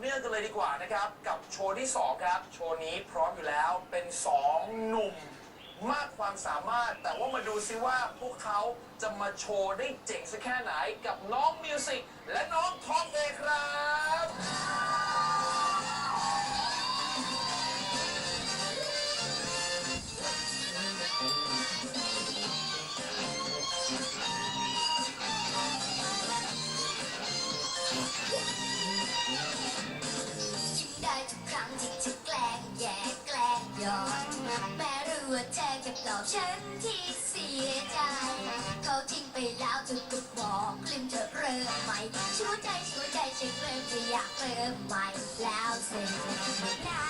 เนื่องกันเลยดีกว่านะครับ กับโชว์ที่ 2 ครับ โชว์นี้พร้อมอยู่แล้วเป็น 2 หนุ่ม มากความสามารถ แต่ว่ามาดูซิว่าพวกเขาจะมาโชว์ได้เจ๋งสักแค่ไหนกับน้องมิวสิกและน้องทองเอครับ ปลอบฉันที่เสียใจ เขาทิ้งไปแล้วเธอก็บอกลืมเธอเริ่มใหม่ช่วยใจช่วยใจฉันเริ่มจะอยากเริ่มใหม่แล้วเสร็จแล้ว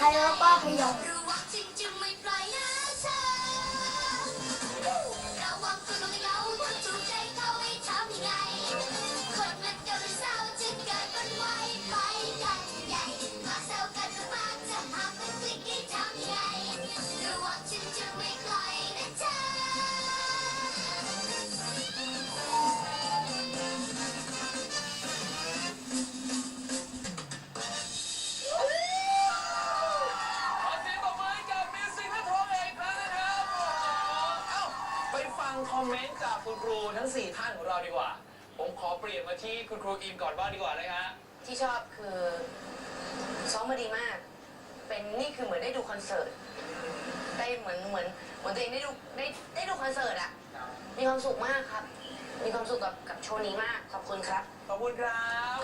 กให้ทำ ฟังคอมเมนต์จากคุณครูทั้ง 4 ท่านของเราดีกว่า ผมขอเปลี่ยนมาที่คุณครูอิมก่อนบ้างดีกว่านะฮะที่ชอบคือซ้อมมาดีมาก เป็นนี่คือเหมือนได้ดูคอนเสิร์ตได้เหมือนเหมือนเหมือนตัวเองได้ดูได้ได้ดูคอนเสิร์ตอะมีความสุขมากครับ มีความสุขกับกับโชว์นี้มากขอบคุณครับ ขอบคุณครับ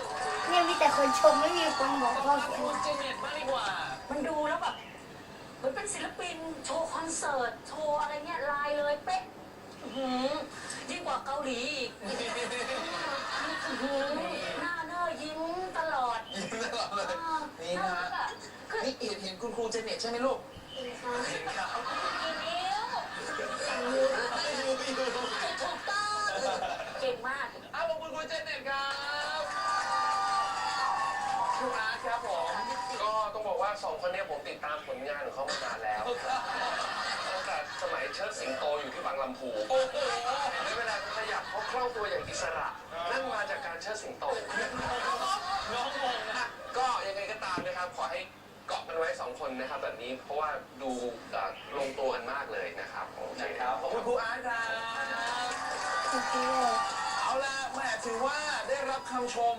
เนี่ยมีแต่คนชมไม่มีคนบอกต่อว่ามาคุณเจเน็ตบ้างดีกว่า มันดูแล้วแบบเหมือนเป็นศิลปินโชว์คอนเสิร์ตโชว์อะไรเงี้ยลายเลยเป๊ะอื้อ หือยิ่งกว่าเกาหลีอีกอื้อหือหน้าเนอยิ้มตลอดยิ้มตลอดเลยอ่านี่นะฮะแบบคือนี่เอ็นเห็นคุณครูเจเน็ตใช่ไหมลูกเห็นครับกี่นิ้วถูกต้องเก่งมากอ้าวขอบคุณครูเจเน็ตครับครูอาร์ตครับผม ก็ต้องบอกว่าสองคนเนี้ผมติดตามผลงานของเขามานานแล้ว สิงโตอยู่ที่บางลำพูโอ้โหในเวลาเขาขยับเขาคล่องตัวอย่างอิสระ นั่นมาจากการเชิดสิงโต น้องงงนะ ก็ยังไงก็ตามนะครับ ขอให้เกาะกันไว้สองคนนะครับแบบนี้เพราะว่าดูเอ่อลงตัวกันมากเลยนะครับโอเคนะครับขอบคุณครูอาร์ตครับ เอาล่ะแหม่ถือว่าได้รับคำชม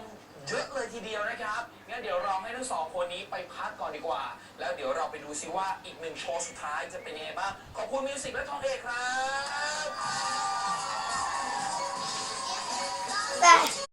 เยอะเลยทีเดียวนะครับ งั้นเดี๋ยวเราให้ทั้งสองคนนี้ไปพักก่อนดีกว่า แล้วเดี๋ยวเราไปดูซิว่าอีกหนึ่งโชว์สุดท้ายจะเป็นยังไงบ้าง ขอบคุณมิวสิกและทองเอกครับ แต่